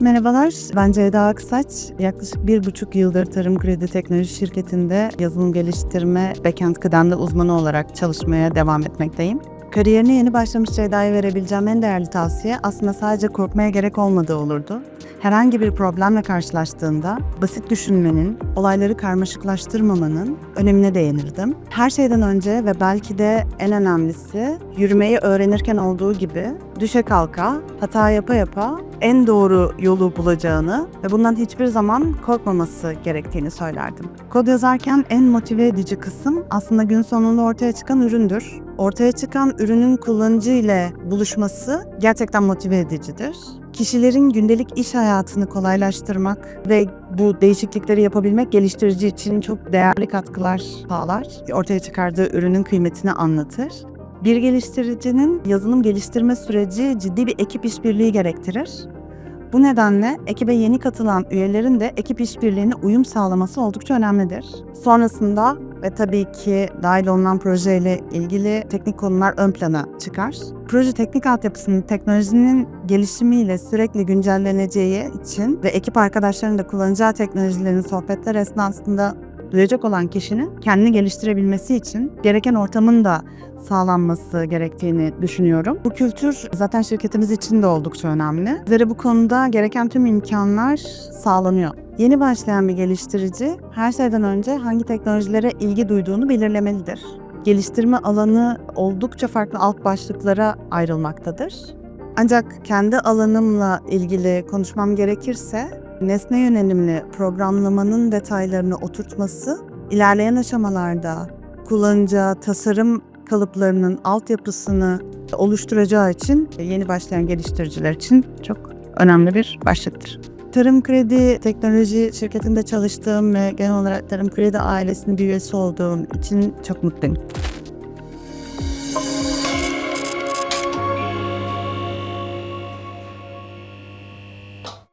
Merhabalar, ben Ceyda Aksaç. Yaklaşık bir buçuk yıldır Tarım Kredi Teknoloji Şirketi'nde yazılım geliştirme backend kıdemli uzmanı olarak çalışmaya devam etmekteyim. Kariyerine yeni başlamış Ceyda'ya verebileceğim en değerli tavsiye aslında sadece korkmaya gerek olmadığı olurdu. Herhangi bir problemle karşılaştığında basit düşünmenin, olayları karmaşıklaştırmamanın önemine değinirdim. Her şeyden önce ve belki de en önemlisi yürümeyi öğrenirken olduğu gibi düşe kalka, hata yapa yapa en doğru yolu bulacağını ve bundan hiçbir zaman korkmaması gerektiğini söylerdim. Kod yazarken en motive edici kısım aslında gün sonunda ortaya çıkan üründür. Ortaya çıkan ürünün kullanıcı ile buluşması gerçekten motive edicidir. Kişilerin gündelik iş hayatını kolaylaştırmak ve bu değişiklikleri yapabilmek geliştirici için çok değerli katkılar sağlar. Ortaya çıkardığı ürünün kıymetini anlatır. Bir geliştiricinin yazılım geliştirme süreci ciddi bir ekip işbirliği gerektirir. Bu nedenle ekibe yeni katılan üyelerin de ekip işbirliğine uyum sağlaması oldukça önemlidir. Sonrasında ve tabii ki dahil olunan projeyle ilgili teknik konular ön plana çıkar. Proje teknik altyapısının teknolojinin gelişimiyle sürekli güncelleneceği için ve ekip arkadaşlarının da kullanacağı teknolojilerin sohbetler esnasında duyacak olan kişinin kendini geliştirebilmesi için gereken ortamın da sağlanması gerektiğini düşünüyorum. Bu kültür zaten şirketimiz için de oldukça önemli. Bizlere bu konuda gereken tüm imkanlar sağlanıyor. Yeni başlayan bir geliştirici her şeyden önce hangi teknolojilere ilgi duyduğunu belirlemelidir. Geliştirme alanı oldukça farklı alt başlıklara ayrılmaktadır. Ancak kendi alanımla ilgili konuşmam gerekirse nesne yönelimli programlamanın detaylarını oturtması ilerleyen aşamalarda kullanacağı tasarım kalıplarının altyapısını oluşturacağı için yeni başlayan geliştiriciler için çok önemli bir başlıktır. Tarım Kredi Teknoloji şirketinde çalıştığım ve genel olarak Tarım Kredi ailesinin bir üyesi olduğum için çok mutluyum.